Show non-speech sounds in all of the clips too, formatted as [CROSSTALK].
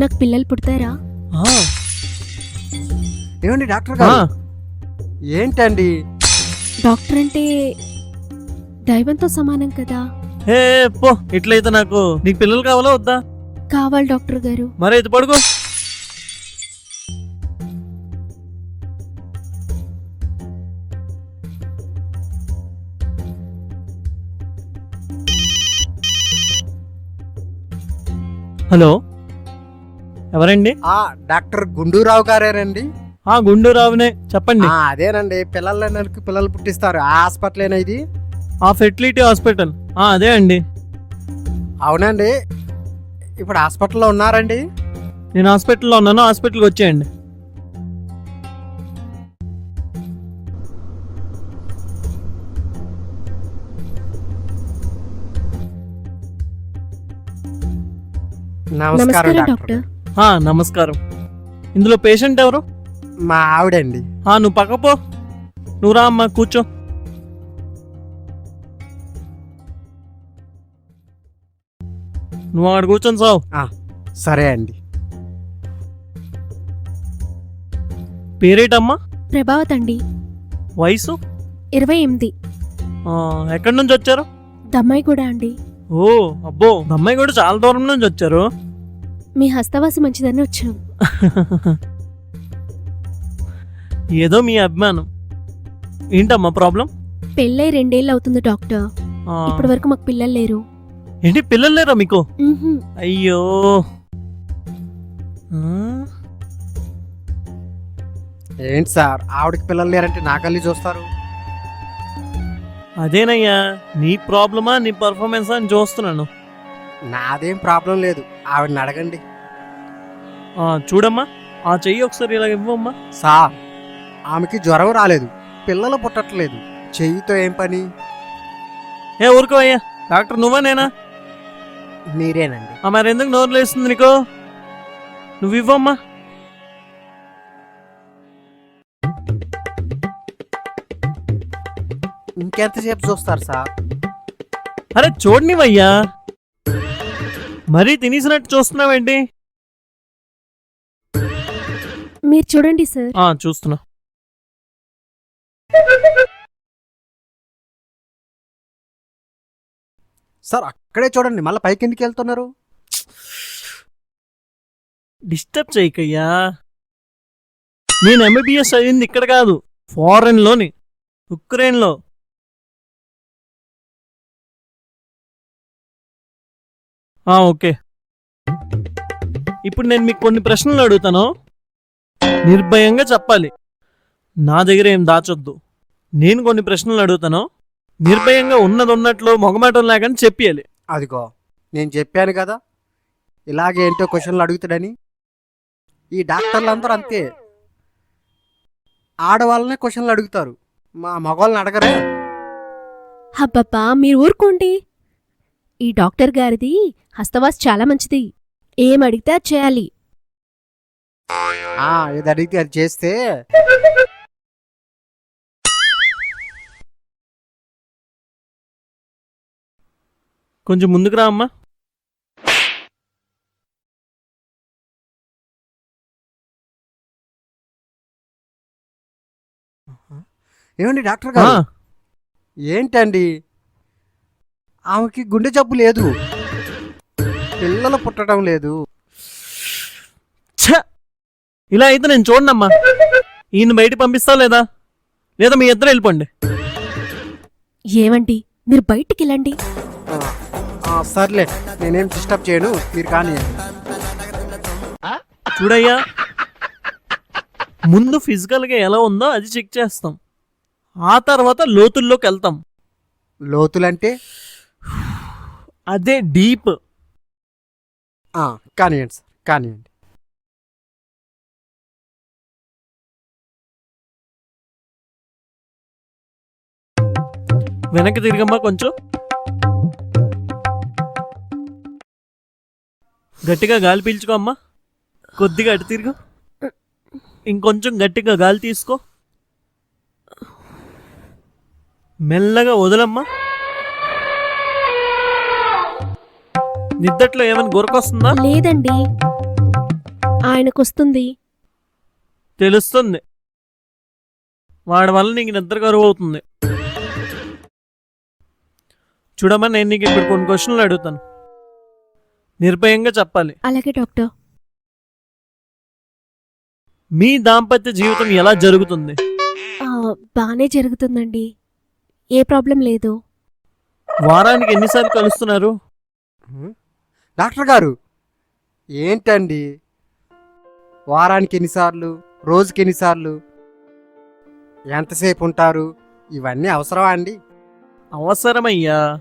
నాకు పిల్లలు పుడతారా? ఏమండి డాక్టర్ గారు? ఏంటండి? డాక్టర్ అంటే దైవంతో సమానం కదా? హే పో ఇట్లయితే నాకు నీకు పిల్లలు కావాలా వద్దా? కావాలి డాక్టర్ గారు. మరి అయితే పడుకో. హలో. ఎవరండి? డాక్టర్ గుండూరావు గారేనండి. ఆ గుండూరావునే. చెప్పండి. అదేనండి. పిల్లల నెలకి పిల్లలు పుట్టిస్తారు. ఆ హాస్పిటలేనా ఇది? ఆ ఫెర్టిలిటీ హాస్పిటల్. ఆ అదే అండి. అవునండి. ఇప్పుడు హాస్పిటల్లో ఉన్నారండి? నేను హాస్పిటల్లో ఉన్నాను. హాస్పిటల్కి వచ్చేయండి. నమస్కారం డాక్టర్ డాక్టర్. ఆ, నమస్కారం. ఇందులో పేషెంట్ ఎవరు? మా ఆవిడండి. ఆ నువ్వు పక్కపో. నువ్వు రా అమ్మా కూర్చో. నువ్వు అక్కడ కూర్చొని సావు. సరే అండి. పేరేటమ్మా? ప్రభావత్ అండి. వయసు? ఇరవై ఎనిమిది. ఆ, ఎక్కడి నుంచి వచ్చారు? దమ్మాయి కూడా అండి. ఓ అబ్బో అమ్మాయి కూడా చాలా దూరం నుంచి వచ్చారు. మీ హస్తవాసి మంచిదని వచ్చాం. [LAUGHS] ఏదో మీ అభిమానం. ఏంటమ్మా ప్రాబ్లం? పెళ్ళై రెండేళ్ళు అవుతుంది డాక్టర్. ఆ, ఇప్పటి వరకు మాకు పిల్లలు లేరు. ఏంటి పిల్లలు లేరా మీకు? మ్హూ. అయ్యో. ఆ, ఏంటి సార్ ఆవిడకి పిల్లలు లేరంటే నా కళ్ళి చూస్తారు? అదేనయ్యా నీ ప్రాబ్లమా నీ పర్ఫార్మెన్స్ అని చూస్తున్నాను. నాదేం ప్రాబ్లం లేదు ఆవిడని అడగండి. ఆ, చూడమ్మా ఆ చెయ్యి ఒకసారి ఇలా ఇవ్వమ్మా. సార్ ఆమెకి జ్వరం రాలేదు పిల్లలు పుట్టట్లేదు చెయ్యితో ఏం పని? ఏ ఊరుకో అయ్యా డాక్టర్ నువ్వా నేనా? మీరేనండి. ఆ, మరి ఎందుకు నోరు లేస్తుంది నీకు? నువ్వు ఇవ్వమ్మా. ఇంకెంతసేపు చూస్తారు సార్? అరే చూడనివయ్యా. మరీ తినేసినట్టు చూస్తున్నావేంటి? మీరు చూడండి సార్. ఆ చూస్తున్నా. సార్ అక్కడే చూడండి. మళ్ళీ పైకి ఎందుకు వెళ్తున్నారు? డిస్టర్బ్ చేయకయ్యా. నేను ఎంబీబీఎస్ అయింది ఇక్కడ కాదు. ఫారెన్లోని. ఓకే. ఇప్పుడు నేను మీకు కొన్ని ప్రశ్నలు అడుగుతాను. నిర్భయంగా చెప్పాలి. నా దగ్గర ఏం దాచొద్దు. నేను కొన్ని ప్రశ్నలు అడుగుతాను. నిర్భయంగా ఉన్నది ఉన్నట్లు మొగమాటం లేకని చెప్పేయాలి. అదిగో నేను చెప్పాను కదా. ఇలాగే ఏంటో క్వశ్చన్లు అడుగుతాడని. ఈ డాక్టర్లు అందరూ అంతే. ఆడవాళ్ళనే క్వశ్చన్లు అడుగుతారు. మా మగవాళ్ళని అడగరే. హబ్బబ్బా మీరు ఊరుకోండి. ఈ డాక్టర్ గారిది హస్తవాసి చాలా మంచిది. ఏం అడిగితే అది చేయాలి. ఆ, ఏది అడిగితే అది చేస్తే. కొంచెం ముందుకు రా అమ్మా. ఏమండి డాక్టర్ ఆ, గారు ఏంటండి? ఆమెకి గుండె జబ్బు లేదు. పిల్లలు పుట్టడం లేదు. ఛ! ఇలా అయితే నేను చూడనమ్మా. ఈయన బయట పంపిస్తా లేదా? లేదా మీ ఇద్దరు వెళ్ళిపోండి. ఏమండి? మీరు బయటికి వెళ్ళండి. ఆ, ఆ, సర్లే నేనేం డిస్టర్బ్ చేయను మీరు కానీ చూడయ్యా ముందు ఫిజికల్గా ఎలా ఉందో అది చెక్ చేస్తాం. ఆ తర్వాత లోతుల్లోకి వెళ్తాం. లోతులంటే? అదే డీప్. కానివ్వండి సార్ కానివ్వండి. వెనక్కి తిరిగమ్మా కొంచెం. గట్టిగా గాలి పీల్చుకో అమ్మా. కొద్దిగా అటు తిరుగు. ఇంకొంచెం గట్టిగా గాలి తీసుకో. మెల్లగా వదలమ్మా. నిద్దట్లో ఏమైనా గురకొస్తుందా? లేదండి. ఆయనకొస్తుంది. తెలుస్తుంది. వాడి వల్ల నీకు నిద్ర కరువు అవుతుంది చూడమ్మా నేను నీకు ఇప్పుడు కొన్ని క్వశ్చన్లు అడుగుతాను. నిర్భయంగా చెప్పాలి. అలాగే డాక్టర్. మీ దాంపత్య జీవితం ఎలా జరుగుతుంది? ఆ, బానే జరుగుతుందండి. ఏ ప్రాబ్లం లేదు. వారానికి ఎన్నిసార్లు కలుస్తున్నారు? డాక్టర్ గారు ఏంటండి? వారానికి ఎన్నిసార్లు రోజుకి ఎన్నిసార్లు? ఎంతసేపు ఉంటారు? ఇవన్నీ అవసరమా అండి? అవసరమయ్యా.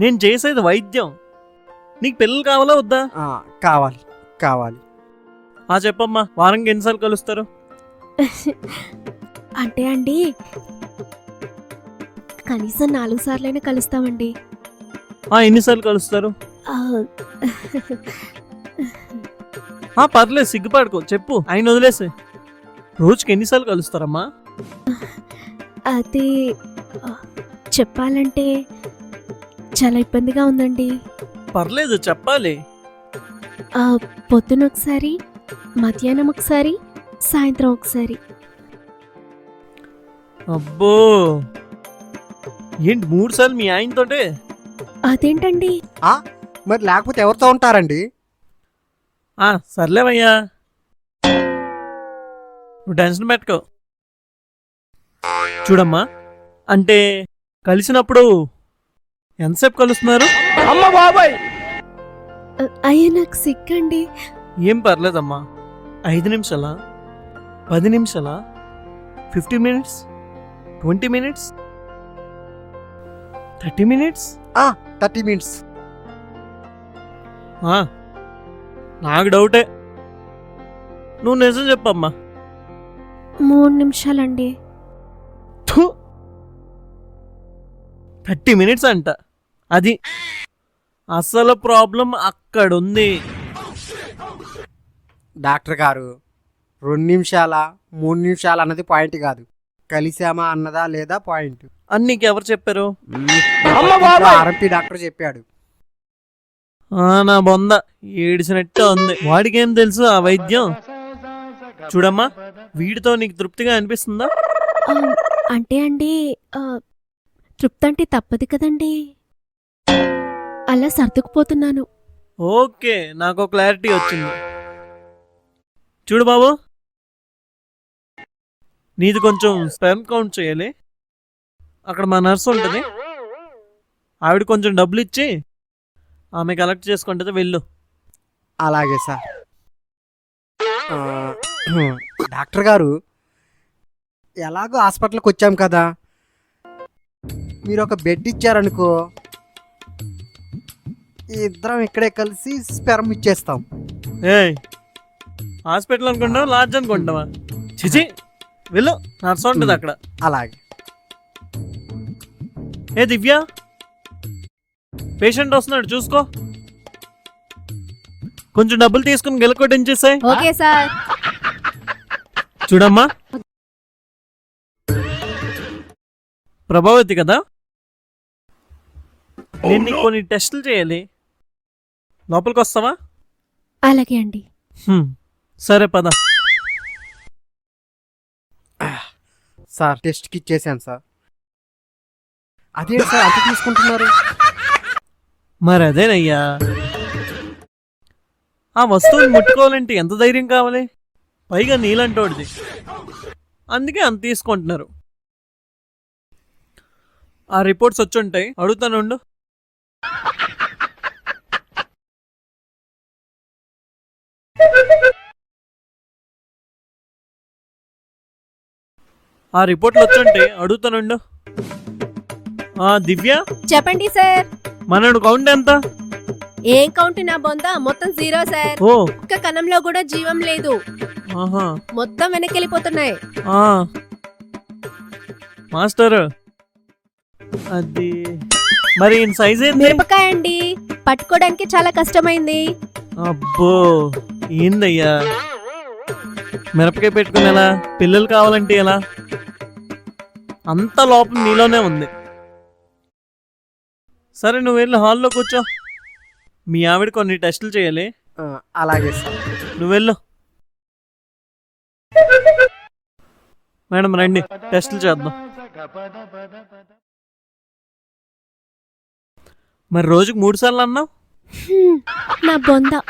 నేను చేసేది వైద్యం. నీకు పిల్లలు కావాలా వద్దా? ఆ, కావాలి కావాలి. ఆ చెప్పమ్మా వారానికి ఎన్నిసార్లు కలుస్తారు? [LAUGHS] అంటే అండి కనీసం నాలుగు సార్లైనా కలుస్తామండి. ఆ ఎన్నిసార్లు కలుస్తారు? ఆ, పర్లేదు సిగ్గుపడుకో. చెప్పు ఆయన వదిలేసే. రోజుకి ఎన్నిసార్లు కలుస్తారమ్మా? అది చెప్పాలంటే చాలా ఇబ్బందిగా ఉందండి. పర్లేదు చెప్పాలి. ఆ, పొద్దున ఒకసారి మధ్యాహ్నం ఒకసారి సాయంత్రం ఒకసారి. అబ్బో! ఏంటి మూడు సార్లు మీ ఆయనతోటే? అదేంటండి? ఆ, మరి లేకపోతే ఎవరితో ఉంటారండి? ఆ సర్లేవయ్యా. నువ్వు టెన్షన్ పెట్టుకో. చూడమ్మా అంటే కలిసినప్పుడు ఎంతసేపు కలుస్తున్నారు? ఆ, అయ్యో నాకు సిగ్గండి ఏం పర్లేదమ్మా. ఐదు నిమిషాలా? పది నిమిషాలా? Fifty minutes? Twenty minutes? Thirty minutes? Thirty minutes. నాకు డౌటే. నువ్వు నిజం చెప్పమ్మా. మూడు నిమిషాలండి. థర్టీ మినిట్స్ అంట. అది అసలు ప్రాబ్లం అక్కడుంది. డాక్టర్ గారు రెండు నిమిషాల మూడు నిమిషాలు అన్నది పాయింట్ కాదు. కలిసామా అన్నదా లేదా పాయింట్? అని నీకు ఎవరు చెప్పారు ఆర్ఎంపీ డాక్టర్ చెప్పాడు. నా బొంద ఏడిసినట్టే ఉంది. వాడికేం తెలుసు ఆ వైద్యం? చూడమ్మా వీడితో నీకు తృప్తిగా అనిపిస్తుందా? అంటే అండి తృప్తి అంటే తప్పదు కదండి. అలా సర్దుకుపోతున్నాను. ఓకే నాకు క్లారిటీ వచ్చింది. చూడు బాబు. నీది కొంచెం స్పెర్మ్ కౌంట్ చేయాలి. అక్కడ మా నర్స్ ఉంటుంది. ఆవిడ కొంచెం డబ్బులు ఇచ్చి ఆమె కలెక్ట్ చేసుకుంటుంది వెళ్ళు. అలాగే సార్. డాక్టర్ గారు ఎలాగో హాస్పిటల్కి వచ్చాం కదా. మీరు ఒక బెడ్ ఇచ్చారనుకో ఇద్దరం ఇక్కడే కలిసి స్పెర్మ్ ఇచ్చేస్తాం. ఏయ్ హాస్పిటల్ అనుకుంటావా లాడ్జ్ అనుకుంటావా? చిచి వెళ్ళు నర్స్ ఉంటుంది అక్కడ. అలాగే. ఏ దివ్య? పేషెంట్ వస్తున్నాడు చూసుకో. కొంచెం డబ్బులు తీసుకుని గెలకొట్టించేసాయి ఓకే సార్. చూడమ్మా. ప్రభావతి కదా? నేను నీకు కొన్ని టెస్టులు చేయాలి. లోపలికి వస్తావా? అలాగే అండి. హ్మ్. సరే పద. సార్ టెస్ట్కి ఇచ్చేసాను సార్. అదే సార్ అంత తీసుకుంటున్నారు? మరి అదేనయ్యా ఆ వస్తువుని ముట్టుకోవాలంటే ఎంత ధైర్యం కావాలి? పైగా నీలంటోడిది. అందుకే అంత తీసుకుంటున్నారు. ఆ రిపోర్ట్స్ వచ్చుంటాయి. అడుగుతానుండు. ఆ రిపోర్ట్లు వచ్చుంటాయి. అడుగుతానుండు. ఆ దివ్య? చెప్పండి సార్. మనడు కౌంట్ ఎంత? ఏం కౌంట్ నా బొంద మొత్తం జీరో సార్ ఓ. ఒక్క కణంలో కూడా జీవం లేదు. ఆహా. మొత్తం వెనక్కి వెళ్ళిపోతున్నాయి ఆ. మాస్టర్. అది. మరి ఈయన సైజ్ ఏంది? మిరపకాయ అండి. పట్టుకోవడానికి చాలా కష్టమైంది. అబ్బో. ఏందయ్యా? మిరపకాయ పెట్టుకుని ఎలా పిల్లలు కావాలంటే ఎలా? అంత లోపం నీలోనే ఉంది. సరే నువ్వు వెళ్ళి హాల్లో కూర్చో. మీ ఆవిడ కొన్ని టెస్టులు చేయాలి. ఆ, అలాగే సార్. నువ్వు వెళ్ళు. మేడం రండి. టెస్టులు చేద్దాం. మరి రోజుకు మూడు సార్లు అన్నావు? నా బొంద.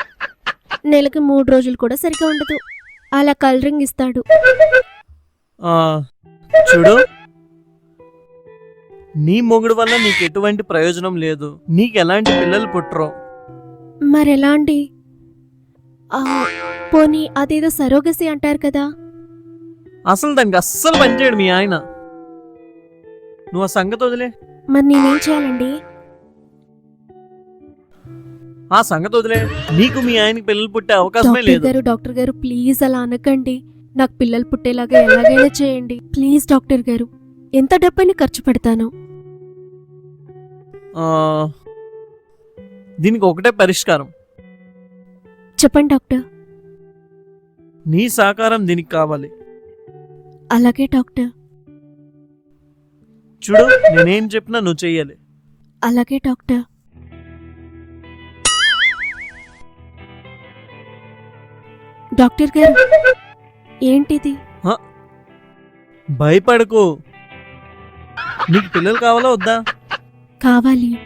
నెలకి మూడు రోజులు కూడా సరిగా ఉండదు. అలా కలరింగ్ ఇస్తాడు. ఆ, చూడు. నీ మొగుడు వల్ల నీకు ఎటువంటి ప్రయోజనం లేదు. నీకు ఎలాంటి పిల్లలు పుట్టరు. మరెలాంటి? పోనీ అదేదో సరోగసి అంటారు కదా. అసలు దానికి అస్సలు పనిచేయడు మీ ఆయన. నువ్వు ఆ సంగతి వదిలే. మరి నేనేం చేయాలండి? ఆ సంగతి వదిలే. నీకు మీ ఆయనకి పిల్లలు పుట్టే అవకాశమే డాక్టర్ లేదు. గారు డాక్టర్ గారు ప్లీజ్ అలా అనకండి. నాకు పిల్లలు పుట్టేలాగా ఎలాగైనా చేయండి. ప్లీజ్ డాక్టర్ గారు. ఎంత డబ్బైనా ఖర్చు పెడతాను. దీనికి ఒకటే పరిష్కారం. చెప్పండి డాక్టర్. నీ సహకారం దీనికి కావాలి. అలాగే డాక్టర్. చూడు నేనేం చెప్పినా నువ్వు చెయ్యాలి. అలాగే డాక్టర్. డాక్టర్ గారు ఏంటిది? భయపడకు. నీకు పిల్లలు కావాలా వద్దా? కావాలి.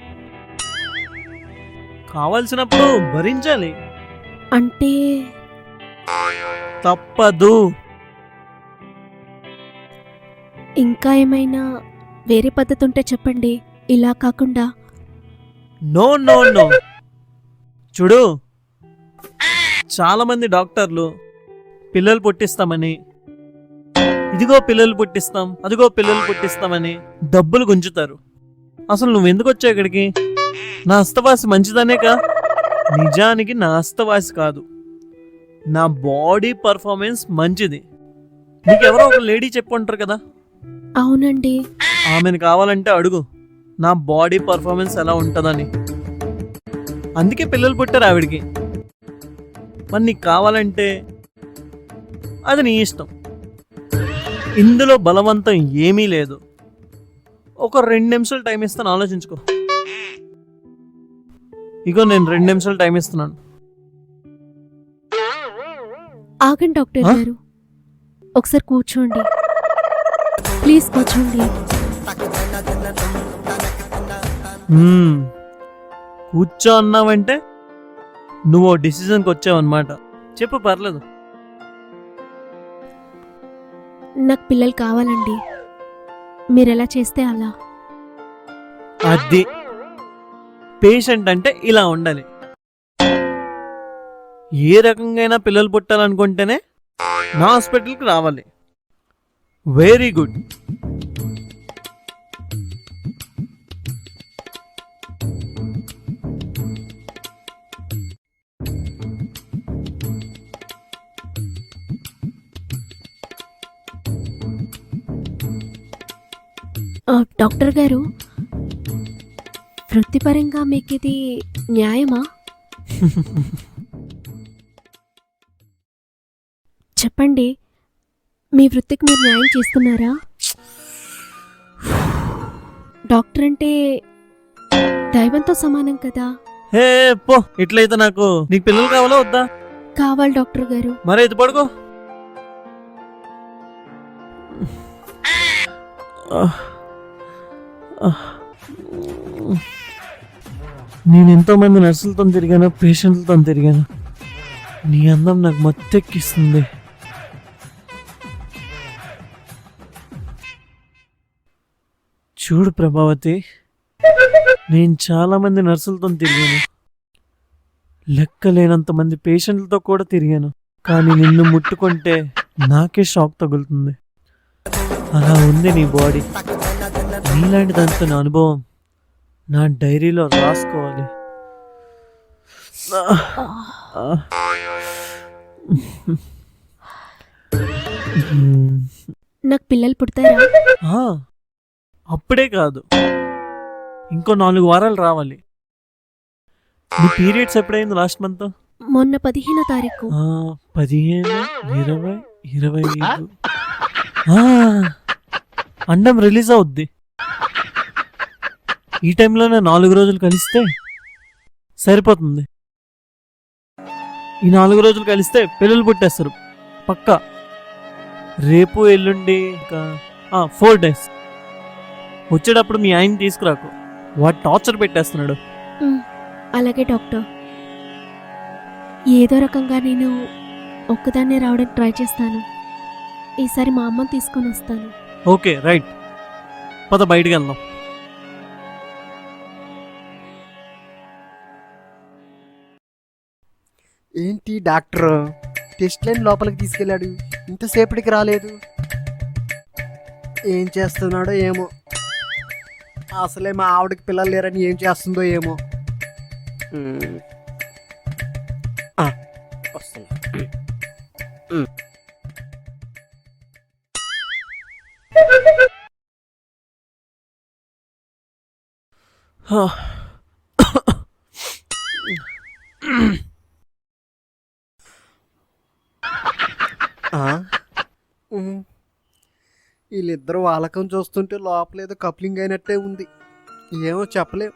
కావాల్సినప్పుడు భరించాలి. అంటే? తప్పదు. ఇంకా ఏమైనా వేరే పద్ధతి ఉంటే చెప్పండి. ఇలా కాకుండా. No no no. చూడు చాలా మంది డాక్టర్లు పిల్లలు పుట్టిస్తామని ఇదిగో పిల్లలు పుట్టిస్తాం అదిగో పిల్లలు పుట్టిస్తామని డబ్బులు గుంజుతారు. అసలు నువ్వు ఎందుకు వచ్చావు ఇక్కడికి? నా అస్తవాసి మంచిదనేకా నిజానికి నా అస్తవాసి కాదు. నా బాడీ పర్ఫార్మెన్స్ మంచిది. నీకెవరో ఒక లేడీ చెప్పుంటారు కదా? అవునండి. ఆమెను కావాలంటే అడుగు. నా బాడీ పర్ఫార్మెన్స్ ఎలా ఉంటుందని. అందుకే పిల్లలు పుట్టారు ఆవిడికి. మరి నీకు కావాలంటే అది నీ ఇష్టం. ఇందులో బలవంతం ఏమీ లేదు. ఒక రెండు నిమిషాలు టైం ఇస్తాను ఆలోచించుకో. ఇగో నేను రెండు నిమిషాలు టైం ఇస్తున్నాను. ఆగండి డాక్టర్? గారు. ఒకసారి కూర్చోండి. ప్లీజ్ కూర్చోండి. కూర్చో అన్నావంటే నువ్వు డిసిజన్కి వచ్చావన్నమాట. చెప్పు పర్లేదు. నాకు పిల్లలు కావాలండి. మీరు ఎలా చేస్తే అలా? అది. పేషెంట్ అంటే ఇలా ఉండాలి. ఏ రకంగా పిల్లలు పుట్టాలనుకుంటేనే నా హాస్పిటల్కి రావాలి. Very good. డాక్టర్ గారు వృత్తిపరంగా మీకు ఇది న్యాయమా? చెప్పండి మీ వృత్తికి మీరు న్యాయం చేస్తున్నారా? డాక్టర్ అంటే దైవంతో సమానం కదా? హే పో ఇట్లయితే నాకు నీకు పిల్లలు కావాలా వద్దా? కావాలి డాక్టర్ గారు. మరే ఇది పడుకో. నేను ఎంతోమంది నర్సులతో తిరిగాను పేషెంట్లతో తిరిగాను. నీ అందం నాకు మత్తెక్కిస్తుంది. చూడు ప్రభావతి నేను చాలామంది నర్సులతో తిరిగాను. లెక్కలేనంత మంది పేషెంట్లతో కూడా తిరిగాను. కానీ నిన్ను ముట్టుకుంటే నాకే షాక్ తగులుతుంది. అలా ఉంది నీ బాడీ. నీలాంటి దాంతో నా అనుభవం నా డైరీలో రాసుకోవాలి. నాకు పిల్లలు పుడతారా? ఆ, అప్పుడే కాదు. ఇంకో నాలుగు వారాలు రావాలి. నీ పీరియడ్స్ ఎప్పుడైంది లాస్ట్ మంత్? మొన్న పదిహేనో తారీఖు. పదిహేను ఇరవై ఇరవై ఐదు. అండం రిలీజ్ అవుద్ది. ఈ టైంలోనే నాలుగు రోజులు కలిస్తే సరిపోతుంది. ఈ నాలుగు రోజులు కలిస్తే పిల్లలు పుట్టేస్తారు. పక్కా. రేపు ఎల్లుండి ఇంకా ఫోర్ డేస్ వచ్చేటప్పుడు మీ ఆయన తీసుకురాకు. వాడు టార్చర్ పెట్టేస్తున్నాడు. అలాగే డాక్టర్. ఏదో రకంగా నేను ఒక్కదాన్నే రావడానికి ట్రై చేస్తాను. ఈసారి మా అమ్మని తీసుకొని వస్తాను. Okay right. పద బయటికి వెళ్దాం. ఏంటి డాక్టర్? టెస్ట్ లైన్ లోపలికి తీసుకెళ్ళాడు. ఇంతసేపటికి రాలేదు. ఏం చేస్తున్నాడో ఏమో. అసలే మా ఆవిడకి పిల్లలు లేరని ఏం చేస్తుందో ఏమో. మ్మ్. ఆ, వస్తున్నా మ్మ్. హా. ఆ? మ్మ్. వీళ్ళిద్దరు వాలకం చూస్తుంటే లోపలేదో కప్లింగ్ అయినట్టే ఉంది. ఏమో చెప్పలేం.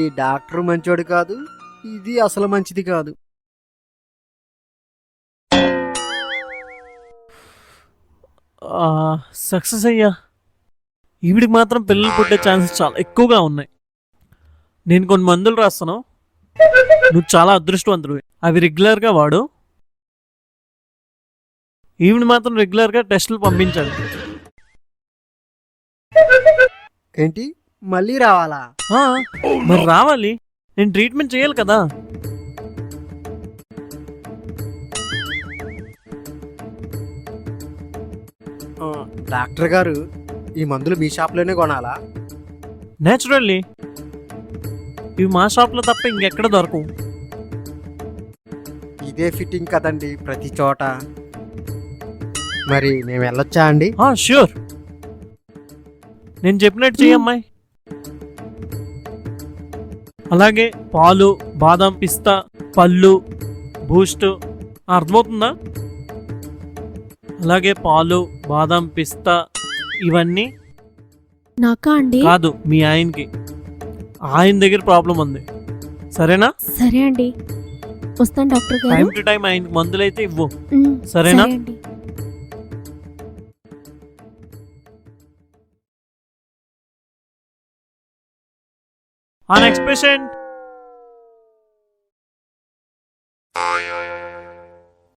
ఈ డాక్టర్ మంచోడు కాదు ఇది అసలు మంచిది కాదు. సక్సెస్ అయ్యా. ఈవిడికి మాత్రం పిల్లలు పుట్టే ఛాన్సెస్ చాలా ఎక్కువగా ఉన్నాయి. నేను కొన్ని మందులు రాస్తాను. నువ్వు చాలా అదృష్టవంతుడు అవి రెగ్యులర్గా వాడు. ఈవిడ మాత్రం రెగ్యులర్గా టెస్టులు పంపించాలి. ఏంటి? మళ్ళీ రావాలా? ఆ, మరి రావాలి. నేను ట్రీట్మెంట్ చేయాలి కదా. ఆ, డాక్టర్ గారు ఈ మందులు మీ షాప్లోనే కొనాలా? నేచురల్లీ ఇవి మా షాప్లో తప్ప ఇంకెక్కడ దొరకవు. ఇదే ఫిట్టింగ్ కదండి ప్రతి చోట. మరి మేము వెళ్ళొచ్చా అండి? ష్యూర్ నేను చెప్పినట్టు చెయ్యమ్మాయి అలాగే పాలు బాదం పిస్తా పళ్ళు బూస్ట్. అర్థమవుతుందా? అలాగే పాలు బాదం పిస్తా ఇవన్నీ నాకా అండి? కాదు మీ ఆయనకి. ఆయన దగ్గర ప్రాబ్లం ఉంది. సరేనా? సరే అండి. వస్తాను డాక్టర్ గారు. టైం టు టైం ఆయనకి మందులైతే ఇవ్వు. ఉమ్, సరేనా? సరే అండి ఆ నెక్స్ట్ పేషెంట్